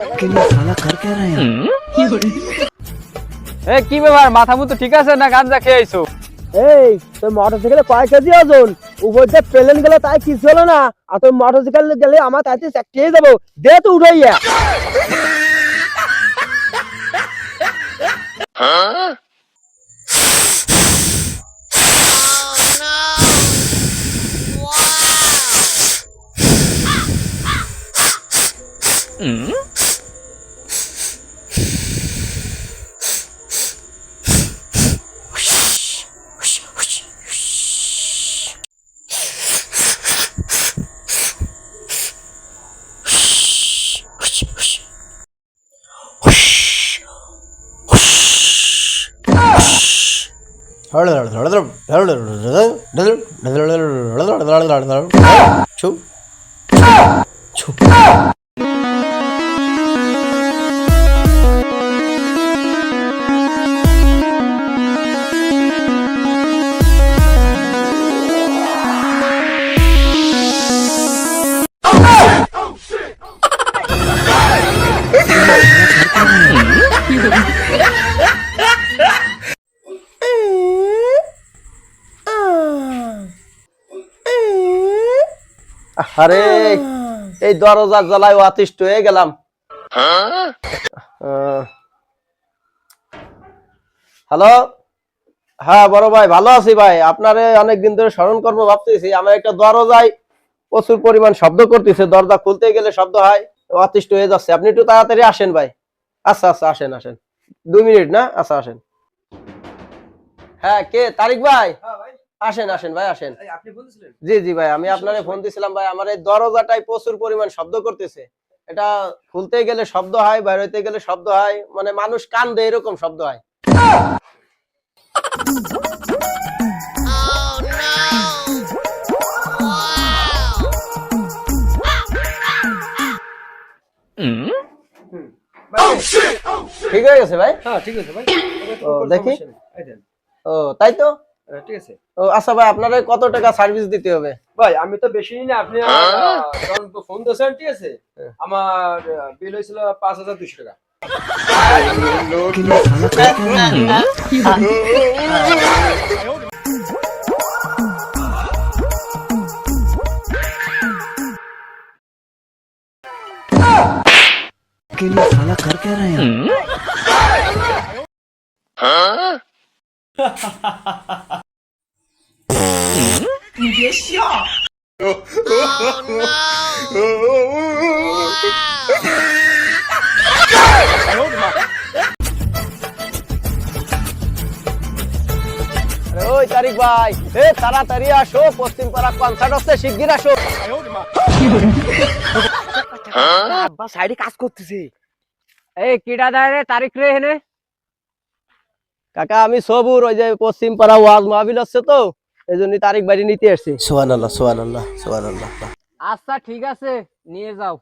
এ কি ব্যাপার? মাথা মুতো ঠিক আছে না গাঞ্জা খেয়ে আইছো? এই তোর মোটরসাইকেলে কয় কেজি ওজন? উপর দিয়ে প্লেন গেলে তাই কিছু হলো না। আর তোর মোটরসাইকেল গেলে আমার তাইতে চাকরিয়ে যাব। দে তো উঠাইয়া ചു ചു আরে, এই দরজার জ্বালায় অতিষ্ঠ হয়ে গেলাম। হ্যালো? হ্যাঁ বড় ভাই, ভালো আছি ভাই। আপনারে অনেকদিন ধরে স্মরণ করব, ভাবতেছি আমার একটা দরজায় প্রচুর পরিমাণ শব্দ করতেছে। দরজা খুলতে গেলে শব্দ হয় অতিষ্ঠ হয়ে যাচ্ছে। আপনি একটু তাড়াতাড়ি আসেন ভাই। আচ্ছা আচ্ছা আসেন আসেন। দুই মিনিট, না? আচ্ছা আসেন। হ্যাঁ কে? তারিক ভাই? আসেন আসেন ভাই আসেন। জি জি ভাই আমি আপনারে ফোন দিছিলাম ভাই আমার এই দরজাটাই প্রচুর পরিমাণ শব্দ করতেছে। এটা খুলতে গেলে শব্দ হয় বাইরে হইতে গেলে শব্দ হয় মানে মানুষ কান দেয় এরকম শব্দ হয়। ঠিক হয়ে গেছে ভাই? হ্যাঁ ঠিক আছে ভাই। দেখি। ও তাই তো? ঠিক আছে। ও আচ্ছা ভাই আপনারা কত টাকা সার্ভিস দিতে হবে? ভাই আমি তো বেশি নিই না আপনি যখন ফোন দিয়েছেন ঠিক আছে? আমার বিল হয়েছিল পাঁচ হাজার দুশো টাকা। আরে ওই তারিক ভাই এ তাড়াতাড়ি পশ্চিম হচ্ছে শিগগির আসো আব্বা, সাইডে কাজ করতেছে। এই রে হেনে কাকা আমি সবুর ওই যে পশ্চিম পাড়া ওয়াজ মাহবিল হচ্ছে তো এই জন্য তারিক বাড়ি নিতে আসছি সোহান আল্লাহ সোহান আল্লাহ সোহান আল্লাহ আচ্ছা ঠিক আছে নিয়ে যাও।